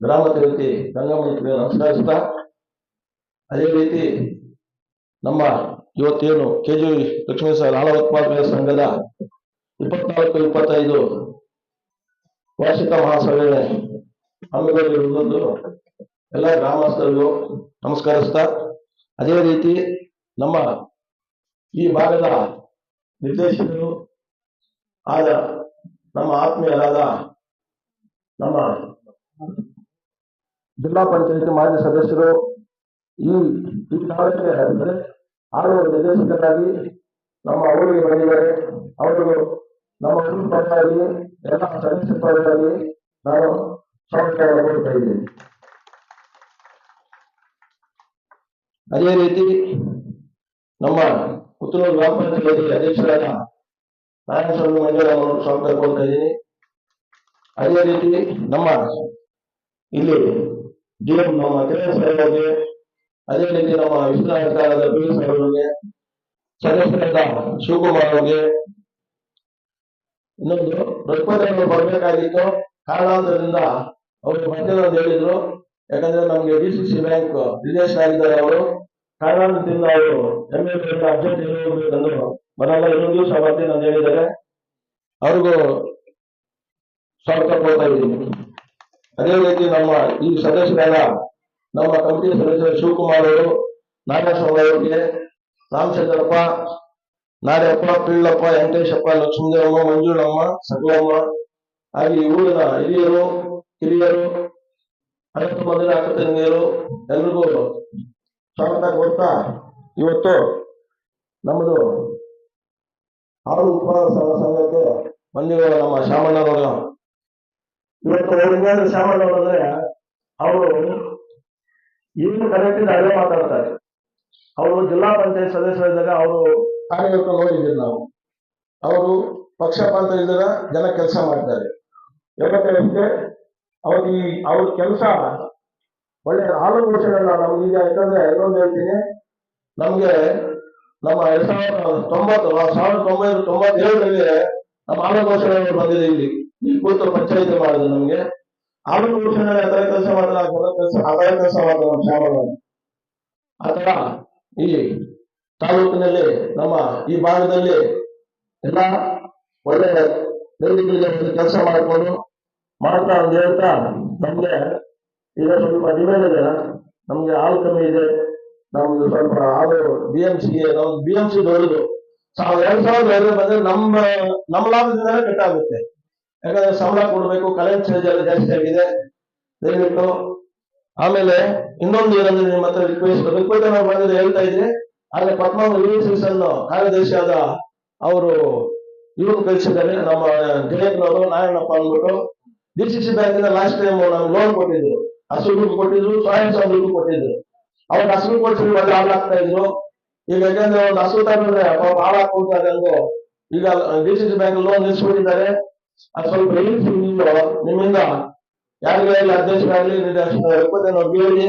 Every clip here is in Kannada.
ಗ್ರಾಮ ದೇವತೆ ಗಂಗಮ್ಮನಿಗೆ ನಮಸ್ಕರಿಸ್ತಾ ಅದೇ ರೀತಿ ನಮ್ಮ ಇವತ್ತೇನು ಕೆಜಿ ಲಕ್ಷ್ಮೇಶ್ವರ ಹಾಳ ಉತ್ಪಾದಕರ ಸಂಘದ ಇಪ್ಪತ್ನಾಲ್ಕು, ಇಪ್ಪತ್ತೈದು ವಾರ್ಷಿಕ ಮಹಾಸಭೆ ಹಮ್ಮಿಕೊಂಡಿರುವುದೊಂದು ಎಲ್ಲ ಗ್ರಾಮಸ್ಥರಿಗೂ ನಮಸ್ಕರಿಸ್ತಾ, ಅದೇ ರೀತಿ ನಮ್ಮ ಈ ಭಾಗದ ನಿರ್ದೇಶಕರು ಆದ ನಮ್ಮ ಆತ್ಮೀಯರಾದ ನಮ್ಮ ಜಿಲ್ಲಾ ಪಂಚಾಯತಿ ಮಾಜಿ ಸದಸ್ಯರು ಈ ಈ ತಾಲೂಕಿಗೆ ಅಂದರೆ ಆರು ನಿರ್ದೇಶಕರಾಗಿ ನಮ್ಮ ಅವರಿಗೆ ಬಂದಿದ್ದಾರೆ. ಅವರು ನಮ್ಮ ಪರವಾಗಿ ಎಲ್ಲ ಸದಸ್ಯ ಪರವಾಗಿ ನಾನು ಸ್ವಾಗತವನ್ನು ಕೊಡ್ತಾ ಅದೇ ರೀತಿ ನಮ್ಮ ಪುತ್ತೂರು ಗ್ರಾಮ ಪಂಚಾಯತಿ ಅಧ್ಯಕ್ಷರಾದ ನಾರಾಯಣಸ್ವಾಮಿ ಮಂಜುಳ ಅವರು ಸ್ವಾಗತ ಕೊಡ್ತಾ ಇದ್ದೀನಿ. ಅದೇ ರೀತಿ ನಮ್ಮ ಇಲ್ಲಿ ಡಿಎಂ ನಮ್ಮ ಕಿರಣ್ ಅದೇ ರೀತಿ ನಮ್ಮ ವಿಶ್ವಾಸಕಾರದ ಬಿ ಸದಸ್ಯರಿಂದ ಸದಸ್ಯರಾದ ಶಿವಕುಮಾರ್ ಅವರಿಗೆ ಇನ್ನೊಂದು ರಘುಪತಿ ಬರಬೇಕಾಗಿತ್ತು ಕಾರಣಾಂತರದಿಂದ ಅವರು ಅಂತ ಹೇಳಿದ್ರು. ಯಾಕಂದ್ರೆ ನಮ್ಗೆ ಡಿ ಸಿ ಸಿ ಬ್ಯಾಂಕ್ ವಿದೇಶ ಆಗಿದ್ದಾರೆ ಅವರು ಕಾರಣಾಂತರದಿಂದ ಅವರು ಎಂ ಎಲ್ ಅರ್ಜೆಂಟ್ ಇರಬೇಕಂದ್ರು ಬರಲ್ಲ ಇನ್ನೊಂದು ದಿವಸ ಬರ್ತೀನಿ ಅಂತ ಹೇಳಿದ್ದಾರೆ. ಅವ್ರಿಗೂ ಸ್ವಾಗತ ಇದ್ದೀನಿ. ಅದೇ ರೀತಿ ನಮ್ಮ ಈ ಸದಸ್ಯರಾದ ನಮ್ಮ ಕಮಿಟಿ ಸದಸ್ಯರು ಶಿವಕುಮಾರ್ ಅವರು ನಾಗಸ್ವಾಮಿಗೆ ಅವರಿಗೆ ರಾಮಚಂದ್ರಪ್ಪ ನಾರ್ಯಪ್ಪ ಪಿಳ್ಳಪ್ಪ, ವೆಂಕಟೇಶಪ್ಪ, ಲಕ್ಷ್ಮೀದೇವಮ್ಮ, ಮಂಜುಳಮ್ಮ, ಸಕಲಮ್ಮ, ಹಾಗೆ ಊರಿನ ಹಿರಿಯರು, ಕಿರಿಯರು ಅರಸು ಮಂದಿರ ಅಕ್ಕ ತಂಗಿಯರು ಎಲ್ರಿಗೂ ಸ್ವಾಗತ ಕೊಡ್ತಾ ಇವತ್ತು ನಮ್ಮದು ಆರು ಸಂಘ ಸಂಘಕ್ಕೆ ಬಂದಿರುವ ನಮ್ಮ ಶಾಮಣ್ಣನವರು ಇವತ್ತು ಅವ್ರಿಗೆ ಶಾಮಣ್ಣವರು ಅವರಂದ್ರೆ ಅವರು ಏನು ಕರೆಕ್ಟ್ ಅದೇ ಮಾತಾಡ್ತಾರೆ. ಅವರು ಜಿಲ್ಲಾ ಪಂಚಾಯತ್ ಸದಸ್ಯರಿದ್ದಾಗ ಅವರು ಕಾರ್ಯಕರ್ತರು ನೋಡಿದ್ದೀವಿ ನಾವು. ಅವರು ಪಕ್ಷಪಾತ ಇಲ್ಲದ ಜನ ಕೆಲಸ ಮಾಡ್ತಾರೆ. ಯಾಕಂದ್ರೆ ಅವ್ರಿಗೆ ಅವ್ರ ಕೆಲಸ ಒಳ್ಳೆ ಆಲೋಚನೆಗಳನ್ನ ನಮ್ಗೆ ಈಗ ಯಾಕಂದ್ರೆ ಇನ್ನೊಂದು ಹೇಳ್ತೀನಿ. ನಮ್ಗೆ ನಮ್ಮ ಎರಡ್ ಸಾವಿರದ ತೊಂಬತ್ತು, ಸಾವಿರದ ಒಂಬೈನೂರ ತೊಂಬತ್ತೇಳರಲ್ಲಿ ನಮ್ಮ ಆಲೋಚನೆಗಳು ಬಂದಿದೆ ಇಲ್ಲಿ. ಈ ಕೂತು ಪಂಚಾಯತಿ ಮಾಡಿದ್ರು ನಮ್ಗೆ. ಆಲೋಚನೆ ಅದರ ಕೆಲಸ ಮಾಡಿದ್ರೆ ಅದರ ಕೆಲಸ ಅದರ ಕೆಲಸ ಮಾಡಿದ್ರು ನಮ್ಮ ಅಥವಾ ಈ ತಾಲೂಕಿನಲ್ಲಿ, ನಮ್ಮ ಈ ಭಾಗದಲ್ಲಿ ಎಲ್ಲ ಒಳ್ಳೆಯ ರೈತರಿಗೆ ಕೆಲಸ ಮಾಡಿಕೊಂಡು ಮಾಡ್ತಾ ಅಂತ ಹೇಳ್ತಾ ನಮ್ಗೆ ಈಗ ಸ್ವಲ್ಪ ಡಿಮ್ಯಾಂಡ್ ನಮ್ಗೆ ಹಾಲು ಕಮ್ಮಿ ಇದೆ. ನಮ್ದು ಸ್ವಲ್ಪ ಹಾಲು ಬಿ ಎಂ ಸಿ ನಮ್ದು ಬಿ ಎಂ ಸಿ ದೊಡ್ಡದು. ಸಾವಿರ ಎರಡ್ ಸಾವಿರದ ಎರಡು ಬಂದ್ರೆ ನಮ್ಮ ನಮ್ಮ ಲಾಭದಿಂದಲೇ ಕಟ್ಟಾಗುತ್ತೆ. ಯಾಕಂದ್ರೆ ಸಂಬಳ ಕೊಡಬೇಕು ಕರೆಂಟ್ ಚಾರ್ಜ್ ಎಲ್ಲ ಜಾಸ್ತಿ ಆಗಿದೆ. ದಯವಿಟ್ಟು ಆಮೇಲೆ ಇನ್ನೊಂದು ಏನಂದ್ರೆ ನಿಮ್ಮ ಹತ್ರ ರಿಕ್ವೆಸ್ಟ್ ರಿಕ್ವೆಸ್ಟ್ ನಾವು ಮಾಡಿದ್ರೆ ಹೇಳ್ತಾ ಇದ್ರೆ. ಆದ್ರೆ ಪದ್ಮಾವತಿ ಕಾರ್ಯದರ್ಶಿ ಆದ ಅವರು ಇವರು ಕಳಿಸಿದ್ದಾರೆ. ನಮ್ಮ ಜಯಂತ್ರವರು ನಾರಾಯಣಪ್ಪ ಅಂದ್ಬಿಟ್ಟು ಡಿ ಸಿ ಸಿ ಬ್ಯಾಂಕಿಂದ ಲಾಸ್ಟ್ ಟೈಮ್ ನಮ್ಗೆ ಲೋನ್ ಕೊಟ್ಟಿದ್ರು. ಹಸು ದುಡ್ಡು ಕೊಟ್ಟಿದ್ರು, ಸ್ವಯಂ ಸಹ ದುಡ್ಡು ಕೊಟ್ಟಿದ್ರು. ಅವ್ರು ಹಸು ಕೊಟ್ಟಿದ್ರು ಹಾಳು ಹಾಳಾಗ್ತಾ ಇದ್ರು. ಈಗ ಯಾಕಂದ್ರೆ ಒಂದು ಹಸು ತಗೊಂಡ್ರೆ ಪಾಪ ಹಾಳಾಗ್ತಾರೆ ಅಂದು ಈಗ D C C bank loan ನಿಲ್ಸ್ಬಿಟ್ಟಿದ್ದಾರೆ. ಅದು ಸ್ವಲ್ಪ relief ನೀವು ನಿಮ್ಮಿಂದ ಯಾರಿಗಾಗಲಿ ಅಧ್ಯಕ್ಷರಾಗಲಿ ಎಪ್ಪತ್ತೇನು ಹೇಳಿ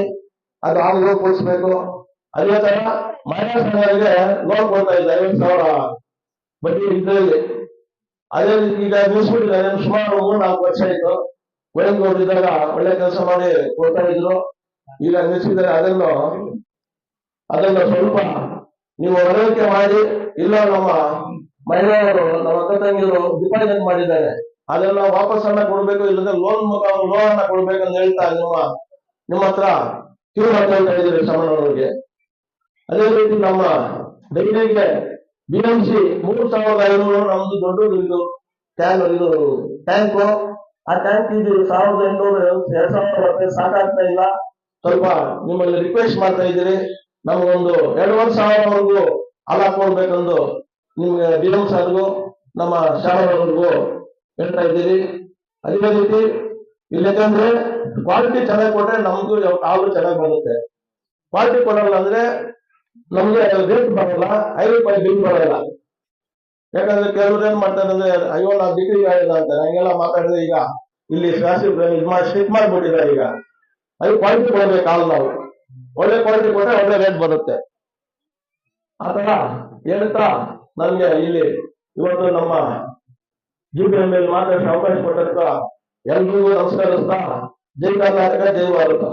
ಅದು ಆಗ ಕೊಡಿಸ್ಬೇಕು. ಅದೇ ತರ ಮಹಿಳಾ ಸಂಘಗಳಿಗೆ ಲೋನ್ ಕೊಡ್ತಾ ಇಲ್ಲ ಐವತ್ತು ಸಾವಿರ ಬಡ್ಡಿ ಇದರಲ್ಲಿ. ಅದೇ ರೀತಿ ಈಗ ನಿಲ್ಸ್ಬಿಟ್ಟಿದ್ದಾರೆ ಸುಮಾರು ಮೂರ್ ನಾಲ್ಕು ವರ್ಷ ಆಯ್ತು ಇದ್ದಾಗ ಒಳ್ಳೆ ಕೆಲಸ ಮಾಡಿ ಕೊಡ್ತಾ ಇದ್ರು. ಈಗ ನಿಲ್ಸಿದ್ದಾರೆ ಅದನ್ನು ಅದನ್ನು ಸ್ವಲ್ಪ ನೀವು ಮನವರಿಕೆ ಮಾಡಿ, ಇಲ್ಲ ನಮ್ಮ ಮಹಿಳೆಯರು, ನಮ್ಮ ಅಕ್ಕ ತಂಗಿಯರು ಡಿಪಾಸಿಟ್ ಮಾಡಿದ್ದಾರೆ. ಅದನ್ನ ವಾಪಸ್ ಹಣ ಕೊಡ್ಬೇಕು, ಇಲ್ಲದ್ರೆ ಲೋನ್ ಲೋನ್ ಹಣ ಅಂತ ಹೇಳ್ತಾ ನಿಮ್ಮ ನಿಮ್ಮ ಹತ್ರ ಕಿರು ಮಾತಾಡ್ತಾ ಇದ್ದೀರಿ ಶ್ರಮಣವರಿಗೆ ಅದೇ ರೀತಿ ನಮ್ಮ ಡೈರಿಗೆ ಬಿ ಎಂ ಸಿ ಮೂರು ಸಾವಿರದ ಐನೂರು ನಮ್ದು ದೊಡ್ಡದು ಇದು. ಟ್ಯಾಂಕ್ ಇದು ಟ್ಯಾಂಕು ಆ ಟ್ಯಾಂಕ್ ಇದು ಸಾವಿರದ ಎಂಟುನೂರು, ಎರಡ್ ಸಾವಿರದ ರೂಪಾಯಿ ಸಾಕಾಗ್ತಾ ಇಲ್ಲ. ಸ್ವಲ್ಪ ನಿಮ್ಮಲ್ಲಿ ರಿಕ್ವೆಸ್ಟ್ ಮಾಡ್ತಾ ಇದ್ದೀರಿ. ನಮಗೊಂದು ಎರಡೂವರೆ ಸಾವಿರವರೆಗೂ ಹಾಲು ಹಾಕೊಳ್ಬೇಕಂದು ನಿಮ್ಗೆ ಡಿ ಎಂ ನಮ್ಮ ಶಾಲೆಯವರೆಗೂ ಹೇಳ್ತಾ ಇದ್ದೀರಿ. ಅದೇ ರೀತಿ ಇಲ್ಲಕಂದ್ರೆ ಕ್ವಾಲಿಟಿ ಚೆನ್ನಾಗಿ ಕೊಟ್ರೆ ನಮಗೂ ಹಾಲು ಚೆನ್ನಾಗಿ ಬರುತ್ತೆ. ಕ್ವಾಲಿಟಿ ಕೊಡಲ್ಲ ಅಂದ್ರೆ ನಮ್ಗೆ ರೇಟ್ ಬರಲ್ಲ ಐದು ರೂಪಾಯಿ ಬಿಲ್ ಬರಲ್ಲ. ಯಾಕಂದ್ರೆ ಕೆಲವ್ರು ಏನ್ ಮಾಡ್ತಾರೆ ಅಂದ್ರೆ, ಅಯ್ಯೋ ನಾವು ಡಿಗ್ರಿ ಆಗಿಲ್ಲ ಅಂತಾರೆ ಹಂಗೆಲ್ಲ ಮಾತಾಡಿದ್ರೆ ಈಗ ಇಲ್ಲಿ ಸ್ಟಿಕ್ ಮಾಡ್ಬಿಟ್ಟಿದ್ದಾರೆ ಈಗ. ಅದು ಕ್ವಾಲಿಟಿ ಕೊಡ್ಬೇಕು ಹಾಲು ನಾವು. ಒಳ್ಳೆ ಕ್ವಾಲಿಟಿ ಕೊಟ್ಟರೆ ಒಳ್ಳೆ ರೇಟ್ ಬರುತ್ತೆ. ಆತರ ಹೇಳ್ತಾ ನಮ್ಗೆ ಇಲ್ಲಿ ಇವತ್ತು ನಮ್ಮ ಜೀವನ ಮೇಲೆ ಎಂ ಅವಕಾಶ ಕೊಟ್ಟಂತ ಎಲ್ರಿಗೂ ನಮಸ್ಕರಿಸ್ತಾ ಜೈ ಕರ್ನಾಟಕ ಜೈ ಭಾರತ